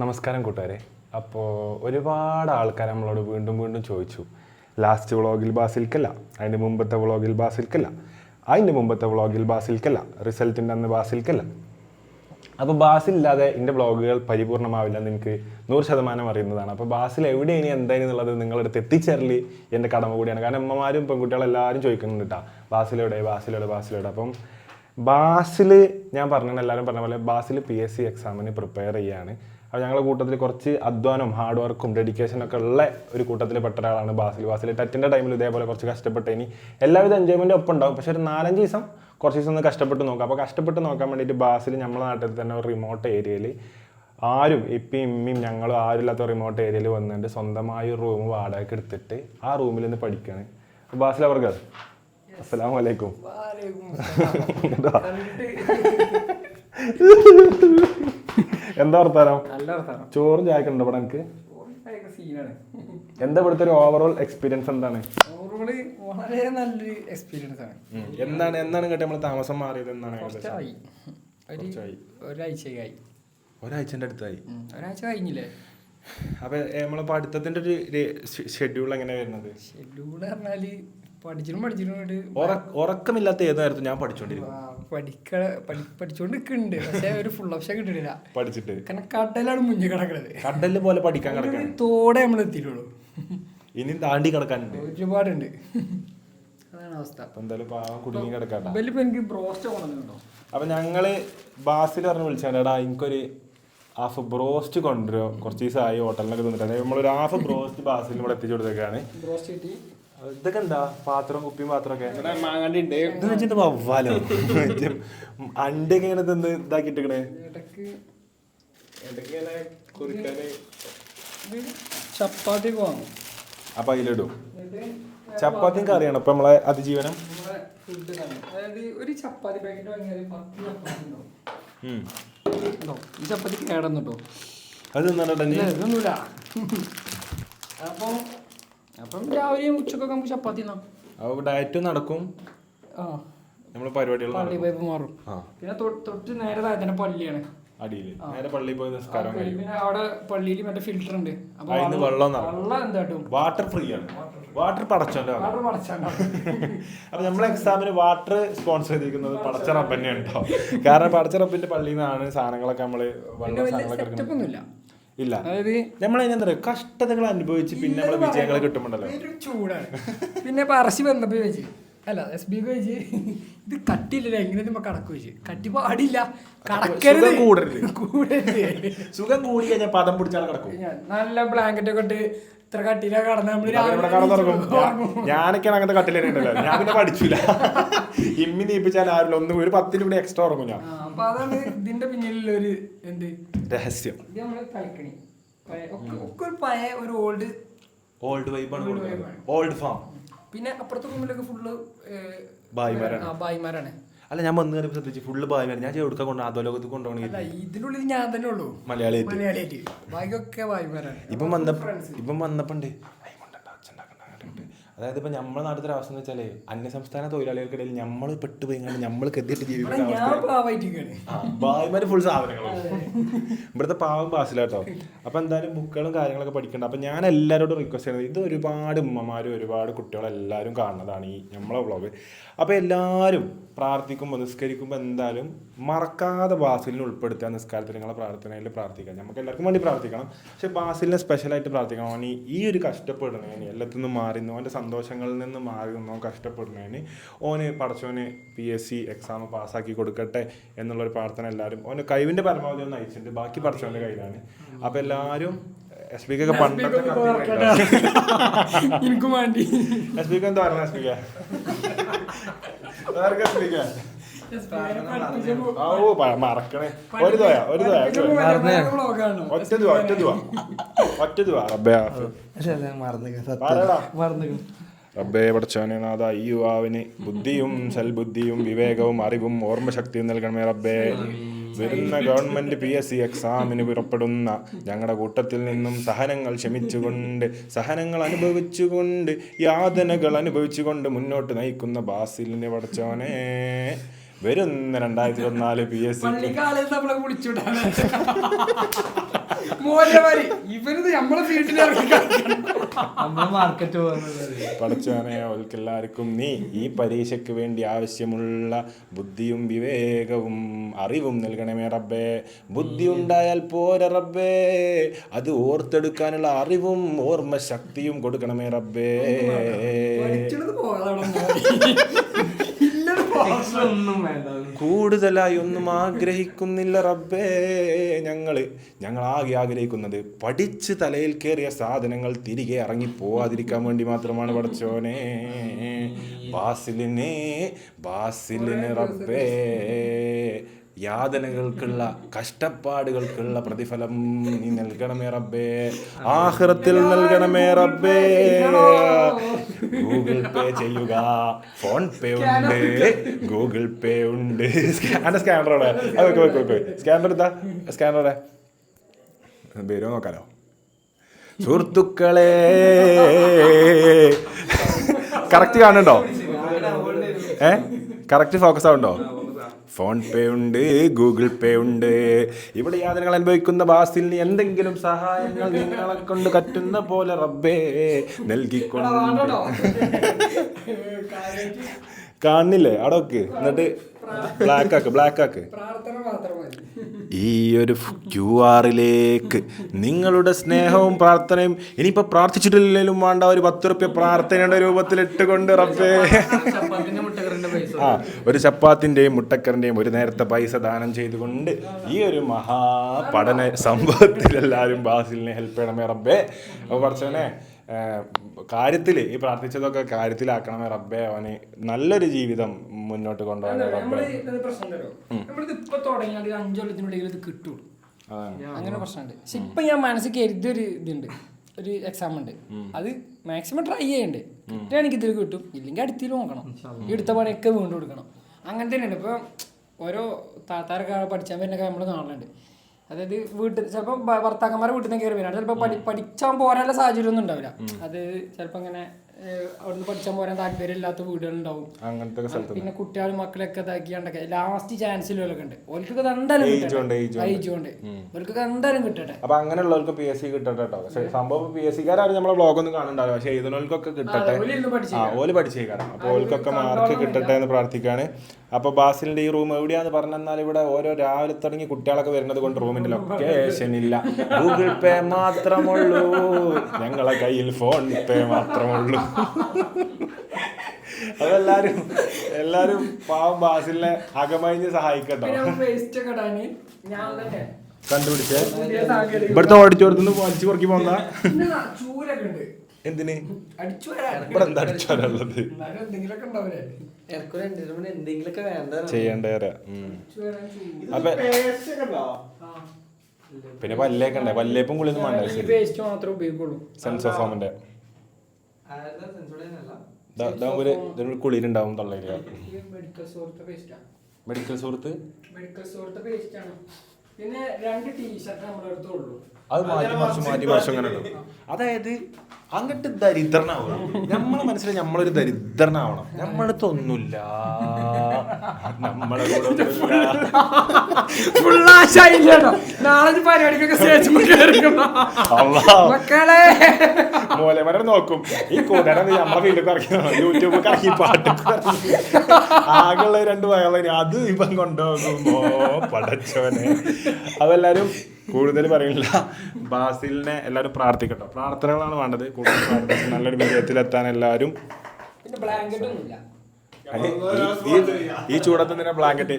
നമസ്കാരം കൂട്ടുകാരെ. അപ്പോൾ ഒരുപാട് ആൾക്കാർ നമ്മളോട് വീണ്ടും വീണ്ടും ചോദിച്ചു. ലാസ്റ്റ് വ്ളോഗിൽ ബാസിൽക്കല്ല അതിന്റെ മുമ്പത്തെ വ്ളോഗിൽ ബാസിൽക്കല്ല അതിന്റെ മുമ്പത്തെ വ്ളോഗിൽ ബാസിൽക്കല്ല റിസൾട്ടിന്റെ അന്ന് ബാസിൽക്കല്ല. അപ്പോൾ ബാസിലില്ലാതെ എന്റെ വ്ളോഗുകൾ പരിപൂർണമാവില്ലെന്ന് എനിക്ക് നൂറ് ശതമാനം അറിയുന്നതാണ്. അപ്പോൾ ബാസിൽ എവിടെയാണ് എന്തായാലും എന്നുള്ളത് നിങ്ങളടുത്ത് എത്തിച്ചേരൽ എന്റെ കടമ കൂടിയാണ്. കാരണം അമ്മമാരും പെൺകുട്ടികളെല്ലാവരും ചോദിക്കുന്നുണ്ട് കേട്ടോ ബാസിലോടെ ബാസിലോടെ ബാസിലെവിടെ അപ്പം ബാസിൽ ഞാൻ പറഞ്ഞ എല്ലാവരും പറഞ്ഞ പോലെ ബാസിൽ പി എസ് സി എക്സാമിന് പ്രിപ്പയർ ചെയ്യാണ്. അപ്പോൾ ഞങ്ങളുടെ കൂട്ടത്തിൽ കുറച്ച് അധ്വാനം ഹാർഡ് വർക്കും ഡെഡിക്കേഷനും ഒക്കെ ഉള്ള ഒരു കൂട്ടത്തിൽ പെട്ട ഒരാളാണ് ബാസിൽ ബാസിൽ ടെറ്റിന്റെ ടൈമിൽ ഇതേപോലെ കുറച്ച് കഷ്ടപ്പെട്ട് ഇനി എല്ലാവിധ എൻജോയ്മെന്റും ഒപ്പം ഉണ്ടാവും. പക്ഷേ ഒരു നാലഞ്ച് ദിവസം കുറച്ച് ദിവസം ഒന്ന് കഷ്ടപ്പെട്ട് നോക്കാം. അപ്പോൾ കഷ്ടപ്പെട്ട് നോക്കാൻ വേണ്ടിയിട്ട് ബാസിൽ നമ്മുടെ നാട്ടിൽ തന്നെ ഒരു റിമോട്ട് ഏരിയയിൽ ആരും ഇപ്പം ഇമ്മയും ഞങ്ങളും ആരും ഇല്ലാത്ത റിമോട്ട് ഏരിയയിൽ വന്നിട്ട് സ്വന്തമായി ഒരു റൂം വാടകയ്ക്ക് എടുത്തിട്ട് ആ റൂമിൽ നിന്ന് പഠിക്കുകയാണ് ബാസിൽ അവർക്ക് അസ്സലാമു അലൈക്കും എന്താ? വർത്താനം? ചോറും ചായക്കുണ്ടോ ഇവിടെ എനിക്ക് സീനാണ് എന്താ ഇവിടുത്തെ ഒരു ഓവറോൾ എക്സ്പീരിയൻസ് എന്താണ്? വളരെ നല്ലൊരു എക്സ്പീരിയൻസ് ആണ്. എന്താണ് എന്താണ് കേട്ടോ നമ്മൾ താമസം മാറിയത്? എന്നാണ്. ഒരാഴ്ചയായി. ഒരാഴ്ചന്റെ അടുത്തായി. ഒരാഴ്ച കഴിഞ്ഞില്ലേ? അപ്പൊ നമ്മളെ പഠിത്തത്തിന്റെ ഒരു ഷെഡ്യൂൾ എങ്ങനെ വരുന്നത്? ഷെഡ്യൂൾ പറഞ്ഞാൽ പഠിച്ചിട്ടും പഠിച്ചിട്ടും കൊണ്ട് ഉറക്കമില്ലാത്ത ഏത് നേരത്തും ഞാൻ പഠിച്ചോണ്ടിരുന്നു പഠിക്ക പഠി പഠിച്ചോണ്ട് നിൽക്കുന്നുണ്ട് പക്ഷെ ഒരു ഫുൾ ഓപ്ഷൻ പഠിച്ചിട്ട്. കാരണം കടലാണ് മുന്നിൽ കിടക്കുന്നത് കടൽ പോലെ പഠിക്കാൻ ഒരു കിടക്കാണ്. തോടെ നമ്മൾ എത്തിയിട്ടുള്ളൂ. ഇനി താണ്ടി കിടക്കാനുണ്ട്. ഒരുപാടുണ്ട്. അതാണ് അവസ്ഥ. അപ്പൊ എന്തായാലും പാവം കുടുങ്ങി എനിക്ക് ബ്രോസ്റ്റ് കൊണ്ടുവന്നിട്ടുണ്ടോ? അപ്പൊ ഞങ്ങൾ ബാസിൽ പറഞ്ഞു വിളിച്ചാടാ എനിക്കൊരു ഹാഫ് ബ്രോസ്റ്റ് കൊണ്ടുവരുമോ? കുറച്ച് ദിവസമായി ഹോട്ടലിനൊക്കെ തന്നിട്ടുണ്ട് നമ്മളൊരു ഹാഫ് ബ്രോസ്റ്റ് ബാസിൽ നമ്മൾ എത്തിച്ചു കൊടുത്തേക്കാണ്. ബ്രോസ്റ്റ് കിട്ടി. ഇതൊക്കെ എന്താ? പാത്രം കുപ്പിയും പാത്രമൊക്കെ ഇത് വെച്ചിട്ട് വവ്വാലോ? അണ്ടൊക്കെ ഇങ്ങനെ തിന്ന് ഇതാക്കിട്ടിക്കണേ ചപ്പാത്തി വാങ്ങും അപ്പൊ അതിലിടും. ചപ്പാത്തി ചപ്പാത്തിയും കറിയാണ് ഇപ്പൊ നമ്മളെ അതിജീവനം? നമ്മുടെ ഫുഡ് തന്നെ. അതായത് ഒരു ചപ്പാത്തി പാക്കറ്റ് വാങ്ങിയാൽ പത്ത് ചപ്പാത്തി ഉണ്ടാവും. ഉം. ഉണ്ടോ? ഈ ചപ്പാത്തി കേടന്നിട്ടോ അത് അപ്പൊ ഇതൊന്നുമില്ല. അപ്പം അപ്പം രാവിലെയും ഉച്ചക്കൊക്കെ നമുക്ക് ചപ്പാത്തി അപ്പോൾ അപ്പൊ ഡയറ്റും നടക്കും. ആ. നമ്മൾ പരിപാടികൾ പള്ളി നടക്കും. മാറും. പിന്നെ തൊട്ട് നേരെ താഴെ പള്ളിയാണ്. അടിയിൽ നേരെ പള്ളിയിൽ പോയി നിസ്കാരം കഴിയും. പിന്നെ അവിടെ പള്ളിയിൽ മറ്റേ ഫിൽറ്റർ ഉണ്ട്. അപ്പൊ വെള്ളം നടക്കും. വെള്ളം എന്താട്ടും? വാട്ടർ ഫ്രീ ആണ്. വാട്ടർ പടച്ചോന്റെ വാട്ടർ പടച്ചാണ് അപ്പൊ നമ്മളെ എക്സാമിന് വാട്ടർ സ്പോൺസർ ചെയ്തിരിക്കുന്നത് പടച്ച റബ്ബ് തന്നെയാണ് കാരണം പടച്ചറപ്പിന്റെ പള്ളിയിൽ നിന്നാണ് സാധനങ്ങളൊക്കെ നമ്മൾ വെള്ളം സാധനങ്ങളൊക്കെ ഇല്ല. അതായത് നമ്മൾ എന്താ പറയുക കഷ്ടതകൾ അനുഭവിച്ച് പിന്നെ നമ്മളെ വിജയങ്ങൾ കിട്ടുമ്പോണ്ടല്ലോ. ചൂടാണ്. പിന്നെ പറശ്ശി ബന്ധപ്പെട്ട് വന്നപ്പോ വെച്ച് അല്ല എസ് ബി വെച്ച് ഇത് കട്ടിയില്ല എങ്ങനെ നമ്മൾ കടക്ക് വെച്ച് കട്ടി പാടില്ല. കടക്കരുത്. സുഖം കൂടരുത്. കൂടരുത്. സുഖം കൂടി കഴിഞ്ഞാൽ പദം പിടിച്ചാൽ കടക്കും. ഞാൻ നല്ല ബ്ലാങ്കറ്റ് ഒക്കെ ഇട്ട് ഇത്ര കട്ടിലാ കടന്ന് നമ്മൾ ഇവിടെ. ഞാനൊക്കെയാണ് അങ്ങനത്തെ കട്ടിലേണ്ടല്ലോ ഞാൻ പിന്നെ പഠിച്ചില്ല ഇമ്മി നീപ്പിച്ചാൽ ആരും ഒന്നും ഒരു പത്തിന് കൂടി എക്സ്ട്രാ ഉറങ്ങും ഞാൻ. അപ്പൊ അതാണ് ഇതിന്റെ പിന്നിലുള്ള ഒരു എന്ത്? രഹസ്യം. ഇത് നമ്മൾ കളിക്കണി. ഒക്കെ ഒരു പഴയ ഒരു ഓൾഡ് ഓൾഡ് വൈബാണ്. ഓൾഡ് ഫാം പിന്നെ അപ്പുറത്തെ റൂമിലൊക്കെ ഫുള്ള് ഭായിമാരാണ്. ബായിമാരാണ്. അല്ല ഞാൻ വന്നു കയറി ശ്രദ്ധിച്ചു. ഫുള്ള് ബായിമാർ ഞാൻ ചെയ്തു കൊണ്ട് അധോലോകത്ത് അല്ല ഇതിനുള്ളിൽ ഞാൻ തന്നെ ഉള്ളൂ. മലയാളി മലയാളി ബാക്കിയൊക്കെ ബായിമാരാണ്. ഇപ്പം വന്നപ്പോ ഇപ്പം വന്നപ്പോണ്ട് അതായത് ഇപ്പൊ നമ്മുടെ നാട്ടിലത്തെ അവസ്ഥ എന്ന് വെച്ചാൽ അന്യ സംസ്ഥാന തൊഴിലാളികൾക്കിടയിൽ നമ്മൾ പെട്ടുപോയി നമ്മൾ കെട്ടിട്ട് ഇവിടെ ജീവിക്കുന്ന ഭായിമാര് ഫുൾ സാധനങ്ങളാണ് ഇവിടുത്തെ പാവം പാസിലാട്ടോ അപ്പൊ എന്തായാലും ബുക്കുകളും കാര്യങ്ങളൊക്കെ പഠിക്കണ്ട. അപ്പൊ ഞാൻ എല്ലാവരോടും റിക്വസ്റ്റ് ചെയ്യുന്നത് ഇത് ഒരുപാട് ഉമ്മമാരും ഒരുപാട് കുട്ടികളും എല്ലാവരും കാണുന്നതാണ് ഈ നമ്മളെ വ്ളോഗ് അപ്പൊ എല്ലാവരും പ്രാർത്ഥിക്കുമ്പോൾ നിസ്കരിക്കുമ്പോൾ എന്തായാലും മറക്കാതെ ബാസിലിനെ ഉൾപ്പെടുത്തുക നിസ്കാരത്തിൽ നിങ്ങളെ പ്രാർത്ഥനയിൽ പ്രാർത്ഥിക്കുക. നമുക്ക് എല്ലാവർക്കും വേണ്ടി പ്രാർത്ഥിക്കണം. പക്ഷെ ബാസിലിനെ സ്പെഷ്യലായിട്ട് പ്രാർത്ഥിക്കണം. ഈ ഒരു കഷ്ടപ്പെടുന്നതിന് എല്ലാത്തിൽ നിന്നും. മാറി അവന്റെ സന്തോഷങ്ങളിൽ നിന്ന് മാറി നിന്നോ കഷ്ടപ്പെടുന്നതിന് ഓന് പഠിച്ചോന് പി എസ് സി എക്സാം പാസ്സാക്കി കൊടുക്കട്ടെ എന്നുള്ളൊരു പ്രാർത്ഥന എല്ലാവരും ഓന് കഴിവിന്റെ പരമാവധി ഒന്ന് അയച്ചിട്ടുണ്ട്. ബാക്കി പഠിച്ചോന്റെ കയ്യിലാണ്. അപ്പോൾ എല്ലാവരും എസ് പി ഒക്കെ പണ്ടൊക്കെ എനിക്കും വേണ്ടി. എസ് പി എന്താ പറഞ്ഞ എസ് പി എസ് പി ഓ മറക്കണേ. ഒരു ഒരു ദോയ ഒരു ദോയ. വ്ളോഗാണ്. ഒറ്റ ദുവ ഒറ്റ ദുവ. ഒറ്റ ദുവ റബ്ബേ ആഫ്. പറയടാ. റബ്ബേ പടച്ചോനെ നാഥ ഈ യുവാവിന് ബുദ്ധിയും സൽബുദ്ധിയും വിവേകവും അറിവും ഓർമ്മശക്തിയും നൽകണമേ റബ്ബേ. വരുന്ന ഗവൺമെന്റ് പി എസ് സി എക്സാമിന് പുറപ്പെടുന്ന ഞങ്ങളുടെ കൂട്ടത്തിൽ നിന്നും സഹനങ്ങൾ ക്ഷമിച്ചുകൊണ്ട് സഹനങ്ങൾ അനുഭവിച്ചുകൊണ്ട് യാതനകൾ അനുഭവിച്ചുകൊണ്ട് മുന്നോട്ട് നയിക്കുന്ന ബാസിലിനെ പടച്ചോനെ. വരുന്ന രണ്ടായിരത്തി ഇരുപത്തിനാല് പി എസ് പഠിച്ചവനെ എല്ലാവർക്കും നീ ഈ പരീക്ഷയ്ക്ക് വേണ്ടി ആവശ്യമുള്ള ബുദ്ധിയും വിവേകവും അറിവും നൽകണമേ റബ്ബേ. ബുദ്ധി ഉണ്ടായാൽ പോരെ റബ്ബേ. അത് ഓർത്തെടുക്കാനുള്ള അറിവും ഓർമ്മ ശക്തിയും കൊടുക്കണമേ റബ്ബേ പഠിച്ചത് പോകാതാണ് ഇല്ലത് പോകാം എക്സ്ട്രാ ഒന്നും വേണ്ട കൂടുതലായി ഒന്നും ആഗ്രഹിക്കുന്നില്ല റബ്ബേ. ഞങ്ങൾ ഞങ്ങൾ ആകെ ആഗ്രഹിക്കുന്നത് പഠിച്ച് തലയിൽ കയറിയ സാധനങ്ങൾ തിരികെ ഇറങ്ങി പോവാതിരിക്കാൻ വേണ്ടി മാത്രമാണ് പഠിച്ചോനെ ബാസിലിനെ ബാസിലിന് റബ്ബേ. യാതനകൾക്കുള്ള കഷ്ടപ്പാടുകൾക്കുള്ള പ്രതിഫലം നീ നൽകണമേ റബ്ബേ. ആഹ്റത്തിൽ നൽകണമേ റബ്ബേ. ഗൂഗിൾ പേ ചെയ്യുക. ഫോൺ പേ ഉണ്ട്. ഗൂഗിൾ പേ ഉണ്ട്. സ്കാനർ സ്കാനറോടെ ഓക്കെ ഓക്കെ സ്കാനർ എടുത്താ സ്കാനറോടെ പേരോ നോക്കാലോ? സുഹൃത്തുക്കളെ. കറക്റ്റ് കാണുന്നുണ്ടോ? ഏ? കറക്റ്റ് ഫോക്കസ് ആവുണ്ടോ ഫോൺ പേ ഉണ്ട് ഗൂഗിൾ പേ ഉണ്ട്. ഇവിടെ യാതനകൾ അനുഭവിക്കുന്ന ബാസിൽ എന്തെങ്കിലും സഹായങ്ങൾ നിങ്ങളെ കൊണ്ട് കറ്റുന്ന പോലെ റബ്ബേ നൽകിക്കൊണ്ട്. കാണുന്നില്ലേ അവിടെ എന്നിട്ട് ബ്ലാക്ക് ആക്ക് ബ്ലാക്ക് ആക്ക് ഈ ഒരു ക്യു ആറിലേക്ക് നിങ്ങളുടെ സ്നേഹവും പ്രാർത്ഥനയും ഇനിയിപ്പൊ പ്രാർത്ഥിച്ചിട്ടില്ലെങ്കിലും വേണ്ട ഒരു പത്ത് റുപ്യ പ്രാർത്ഥനയുടെ രൂപത്തിൽ ഇട്ടുകൊണ്ട് റബ്ബേ. ആ ഒരു ചപ്പാത്തിന്റെയും മുട്ടക്കറിന്റെയും ഒരു നേരത്തെ പൈസ ദാനം ചെയ്തുകൊണ്ട് ഈ ഒരു മഹാ പഠന സംഭവത്തിൽ എല്ലാവരും ബാസിലിനെ ഹെൽപ്പ് ചെയ്യണമേ റബ്ബേ. അപ്പോൾ പഠിച്ചവനെ കാര്യത്തിൽ ഈ പ്രാർത്ഥിച്ചതൊക്കെ കാര്യത്തിലാക്കണമേ റബ്ബേ അവന് നല്ലൊരു ജീവിതം മുന്നോട്ട് കൊണ്ടുപോകാൻ റബ്ബേ. അങ്ങനെ പ്രശ്നമുണ്ട്. പക്ഷെ ഇപ്പൊ ഞാൻ മനസ്സിൽ കരുതിയൊരു ഇതുണ്ട്. ഒരു എക്സാം ഉണ്ട്. അത് മാക്സിമം ട്രൈ ചെയ്യണ്ട്. കിട്ടുകയാണെങ്കിൽ ഇതിൽ കിട്ടും. ഇല്ലെങ്കിൽ അടുത്തിൽ നോക്കണം. ഈ എടുത്ത പണിയൊക്കെ വീണ്ടും കൊടുക്കണം അങ്ങനെ തന്നെയാണ് ഇപ്പൊ ഓരോ താത്താരൊക്കെ പഠിച്ചാൽ വരുന്നൊക്കെ നമ്മൾ കാണലുണ്ട്. അതായത് വീട്ടിൽ ചിലപ്പോൾ ഭർത്താക്കന്മാരെ വീട്ടിൽ നിന്ന് കയറി വരാണ്. ചിലപ്പോൾ പഠി പഠിച്ചാൽ പോരാനുള്ള സാഹചര്യം ഒന്നും ഉണ്ടാവില്ല അത് ചിലപ്പോൾ ഇങ്ങനെ അവിടുന്ന് പഠിച്ചാൽ പോരാൻ താല്പര്യമില്ലാത്ത വീടുകളുണ്ടാവും. അങ്ങനത്തെ സ്ഥലത്ത് പിന്നെ കുട്ടികളും മക്കളൊക്കെ ഇതാക്കിയാണ്ടൊക്കെ ലാസ്റ്റ് ചാൻസിലൊക്കെ ഉണ്ട് ഓൽക്കൊക്കെ എന്തായാലും കൊണ്ട്, ഓൽക്കൊക്കെ എന്തായാലും കിട്ടട്ടെ. അപ്പൊ അങ്ങനെയുള്ളവർക്ക് പി എസ് സി കിട്ടട്ടെ കേട്ടോ സംഭവം പി എസ് സിക്കാരും നമ്മളെ ബ്ലോഗ് ഒന്നും കാണുന്നുണ്ടാവില്ല പക്ഷെ എഴുതുന്നവർക്കൊക്കെ കിട്ടട്ടെ. ഓൽ പഠിച്ചേക്കാരം അപ്പോൾ ഓൽക്കൊക്കെ മാർക്ക് കിട്ടട്ടെ എന്ന് പ്രാർത്ഥിക്കാണ്. അപ്പോൾ ബാസിലിന്റെ ഈ റൂം എവിടെയാന്ന് പറഞ്ഞാൽ ഇവിടെ ഓരോ രാവിലെ തുടങ്ങി കുട്ടികളൊക്കെ വരുന്നത് കൊണ്ട് റൂമിന്റെ ലൊക്കേഷൻ ഇല്ല. ഗൂഗിൾ പേ മാത്രമുള്ളൂ ഞങ്ങളെ കയ്യിൽ ഫോൺ പേ മാത്രമുള്ളൂ അതെല്ലാരും എല്ലാരും പാവം ബാസിലിനെ അകമഴിഞ്ഞ് സഹായിക്കട്ടോ. പിന്നെ വേസ്റ്റ് ഒക്കെ ഇടാന്. ഞാൻ തന്നെ. കണ്ടുപിടിച്ചേ. ഇവിടുത്തെ ഓടിച്ചോടത്തുനിന്ന് വലിച്ചു കുറക്കി പോന്ന എന്തിന്? ഇവിടെ എന്താ അടിച്ചോലുള്ളത് എന്നാലും എന്തെങ്കിലുമൊക്കെ എന്തെങ്കിലും എന്തെങ്കിലുമൊക്കെ വേണ്ട ചെയ്യണ്ടേ അടിച്ചു വരാൻ ചൂൽ അപ്പൊ ആ. പിന്നെ പല്ലേക്കണ്ടേ പല്ലേപ്പും കുളിയൊന്നും വേണ്ട. ഈ കുളിരുണ്ടാവും തൊള്ളയിൽ. മെഡിക്കൽ സുഹൃത്ത് പിന്നെ രണ്ട് ടീഷർട്ട് നമ്മുടെ അടുത്തുള്ളൂ അത് മാറ്റി മറിച്ച് മാറ്റി മറിച്ച് അങ്ങനെ അതായത് അങ്ങട്ട് ദരിദ്രനാവണം. നമ്മളെ മനസ്സിൽ നമ്മളൊരു ദരിദ്രനാവണം. നമ്മളടുത്ത് ഒന്നുമില്ല. നമ്മളെ കൂടെ ഒന്നുമില്ല. ഫുള്ളാശയില്ലോ നാളെ ഒരു പരിപാടിക്കൊക്കെ സ്റ്റേജ്. മക്കളെ. മൂലമരം നോക്കും. ഈ കൂടെ നമ്മളെ വീട്ടിൽ ഇറക്കി യൂട്യൂബ് കറക്കി പാട്ട് ആകെയുള്ള രണ്ട് വയറിന് അത് ഇപ്പം കൊണ്ടുപോകുമോ? പടച്ചവനെ. അതെല്ലാരും കൂടുതൽ പറയുന്നില്ല ബാസിലിനെ എല്ലാരും പ്രാർത്ഥിക്കട്ടോ. പ്രാർത്ഥനകളാണ് വേണ്ടത്. കൂടുതൽ പ്രാർത്ഥിച്ച് നല്ലൊരു വിജയത്തിലെത്താൻ എല്ലാവരും പിന്നെ ബ്ലാങ്കറ്റ് ഒന്നുമില്ല. ഈ- ചൂടത്ത് തന്നെ ബ്ലാങ്കറ്റ്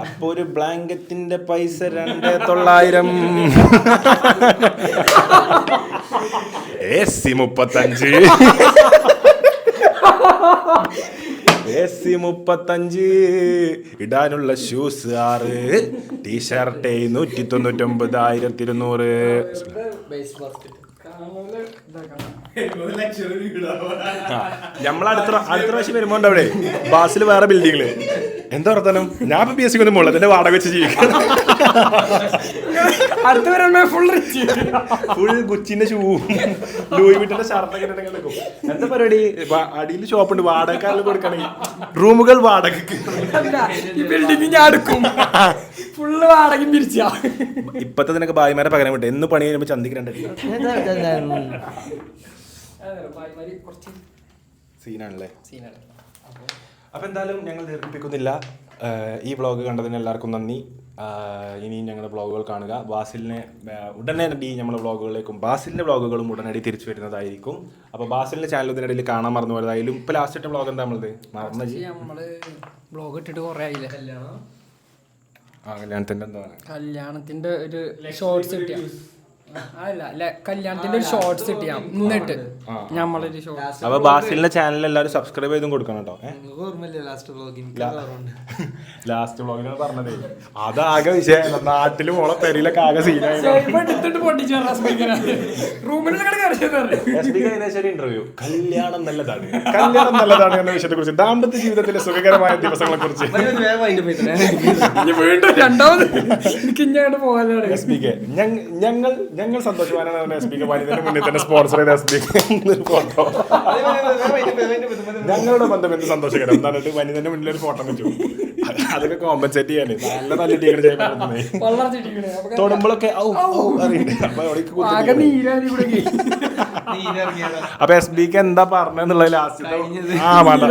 അപ്പൊ ഒരു ബ്ലാങ്കറ്റിന്റെ പൈസ രണ്ടേ തൊള്ളായിരം. എ സി മുപ്പത്തഞ്ച്. എ സി മുപ്പത്തഞ്ച്. ഇടാനുള്ള ഷൂസ് ആറ്. ടീഷർട്ട് നൂറ്റി തൊണ്ണൂറ്റൊമ്പത് ആയിരത്തി ഇരുന്നൂറ് നമ്മൾ അടുത്ത അടുത്ത പ്രാവശ്യം വരുമ്പോണ്ടവിടെ അവിടെ ബാസിൽ വേറെ ബിൽഡിങ്ങിൽ എന്താ വർത്തനം ഞാൻ ഇപ്പൊ പി എസ് സി ഒന്നും മുള്ളതിന്റെ വാടക വെച്ച് ജീവിക്കണം. അടുത്ത ഫുൾ റിച്ച് ഫുൾ ഗുച്ചിന്റെ ഷൂവും ലൂയി വിട്ടിന്റെ ഷർട്ടൊക്കെ നിൽക്കും എന്താ പരിപാടി? അടിയിൽ ഷോപ്പുണ്ട് വാടകക്കാരിൽ കൊടുക്കണെങ്കിൽ റൂമുകൾ വാടകക്ക്. അല്ല ഈ ബിൽഡിംഗ് ഞാൻ എടുക്കും. ഫുള്ള് വാടകയും പിരിച്ചാ. ഇപ്പത്തെ നിനക്ക് ഭായിമാരെ പകരം വിട്ടു. എന്ന് പണി കഴിയുമ്പോ ചന്തിക്ക് രണ്ടടി കുറച്ച് സീനാണല്ലേ സീനാണ് അപ്പോൾ എന്തായാലും ഞങ്ങൾ ദീർഘിപ്പിക്കുന്നില്ല ഈ വ്ളോഗ് കണ്ടതിന് എല്ലാവർക്കും നന്ദി. ഇനിയും ഞങ്ങളുടെ വ്ളോഗുകൾ കാണുക. ബാസിലിനെ ഉടനടി നമ്മുടെ വ്ളോഗുകളിലേക്കും ബാസിലിന്റെ വ്ളോഗുകളും ഉടനടി തിരിച്ചു വരുന്നതായിരിക്കും. അപ്പോൾ ബാസിലിന്റെ ചാനൽ ഇതിനിടയിൽ കാണാൻ മറന്നു പോയതായാലും ഇപ്പോൾ ലാസ്റ്റ് വ്ളോഗ് എന്താ നമ്മളത്? മറന്നു ബ്ലോഗ് ഇട്ടിട്ട് കുറെ ആയില്ലേ? കല്യാണത്തിന്റെ എന്താണ് കല്യാണത്തിന്റെ ഒരു ഷോർട്സ് കിട്ടിയ? അല്ല അല്ല കല്യാണത്തിന്റെ ഒരു ഷോർട്സ് കിട്ടിയ നിന്നിട്ട്. നമ്മളൊരു ഷോർട്സ് അപ്പോൾ ബാസിലിന്റെ ചാനൽ എല്ലാവരും സബ്സ്ക്രൈബ് ചെയ്തും കൊടുക്കണം കേട്ടോ നിങ്ങൾക്ക് ഓർമ്മയില്ലേ ലാസ്റ്റ് വ്ളോഗിൽ ലാസ്റ്റ് വ്ളോഗിനാണ് പറഞ്ഞതേ. അതാകെ വിഷയം നാട്ടിലും ഓളെ പെരിയിലൊക്കെ ആകെ സീനായി എടുത്തിട്ട് പൊട്ടിച്ചു റൂമിൽ ഇന്റർവ്യൂ കല്യാണം നല്ലതാണ്. കല്യാണം നല്ലതാണ് എന്ന വിഷയത്തെ കുറിച്ച് ദാമ്പത്യ ജീവിതത്തിലെ സുഖകരമായ ദിവസങ്ങളെ കുറിച്ച് വീണ്ടും രണ്ടാമത് എനിക്ക് പോകാനാണ് ഞങ്ങൾ ഞങ്ങൾ സന്തോഷവാനാണ് എസ് ബിക്ക് വനിതന്റെ മുന്നിൽ തന്നെ സ്പോൺസർ ചെയ്ത എസ് ബിക്ക് ഫോട്ടോ ഞങ്ങളുടെ ബന്ധം എന്ത് സന്തോഷകരം? എന്നിട്ട് വനിതന്റെ മുന്നിൽ ഒരു ഫോട്ടോ വെച്ചു. അതൊക്കെ കോമ്പൻസേറ്റ് ചെയ്യാൻ നല്ല നല്ല ടീകൾ ചെയ്യാൻ തൊടുമ്പോഴൊക്കെ ഔ ഔ അറിയണ്ടേ അപ്പൊ അവിടേക്ക് അപ്പൊ എസ് ബിക്ക് എന്താ പറഞ്ഞെന്നുള്ളത് ലാസ്റ്റ് ആ വേണ്ട.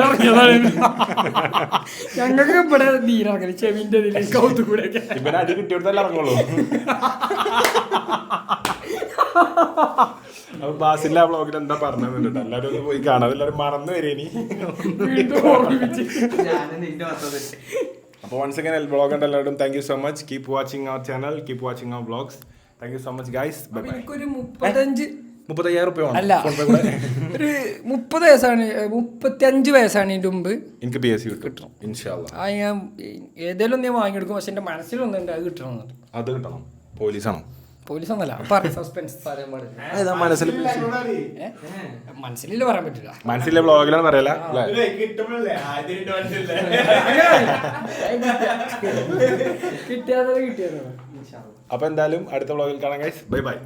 ഞങ്ങൾക്ക് ഇവിടെ നീരിറങ്ങൽ ചെവിന്റെ ഇവനെ അടി കിട്ടിയെടുത്തല്ലേ ഇറങ്ങുള്ളൂ. അപ്പൊ ബാസിന്റെ ആ വ്ളോഗിൽ എന്താ പറഞ്ഞിട്ടുണ്ട് എല്ലാരും ഒന്ന് പോയി കാണാം. എല്ലാരും മറന്നു വരേനി ഇനി. വീണ്ടും ഓർമ്മിപ്പിച്ച്. അപ്പൊ വൺസ് അഗൈൻ ബ്ലോഗ് ഉണ്ട് എല്ലാവരും thank you so much keep watching our channel keep watching our blogs thank you so much guys bye bye മുപ്പത്തഞ്ച് മുപ്പത്തയ്യായിരം റുപ്യ അല്ല. ഒരു മുപ്പത് വയസ്സാണ് മുപ്പത്തി അഞ്ച് വയസ്സാണ് ഇതിന്റെ മുമ്പ്. എനിക്ക് പി എസ് സി കിട്ടണം. ഇൻഷാല്ല ആ ഞാൻ ഏതെങ്കിലും ഞാൻ വാങ്ങിയെടുക്കും. പക്ഷെ എന്റെ മനസ്സിലൊന്നുണ്ട് അത് കിട്ടണം അത് കിട്ടണം. പോലീസാണോ? പോലീസ് ഒന്നല്ല സസ്പെൻസ് മനസ്സിൽ മനസ്സിലില്ല പറയാൻ പറ്റില്ല. മനസ്സിലെ ബ്ലോഗിലാണ് പറയല? കിട്ടിയാതെ കിട്ടിയാലോ അപ്പൊ എന്തായാലും അടുത്ത ബ്ലോഗിൽ കാണാം ഗൈസ് ബൈ ബൈ.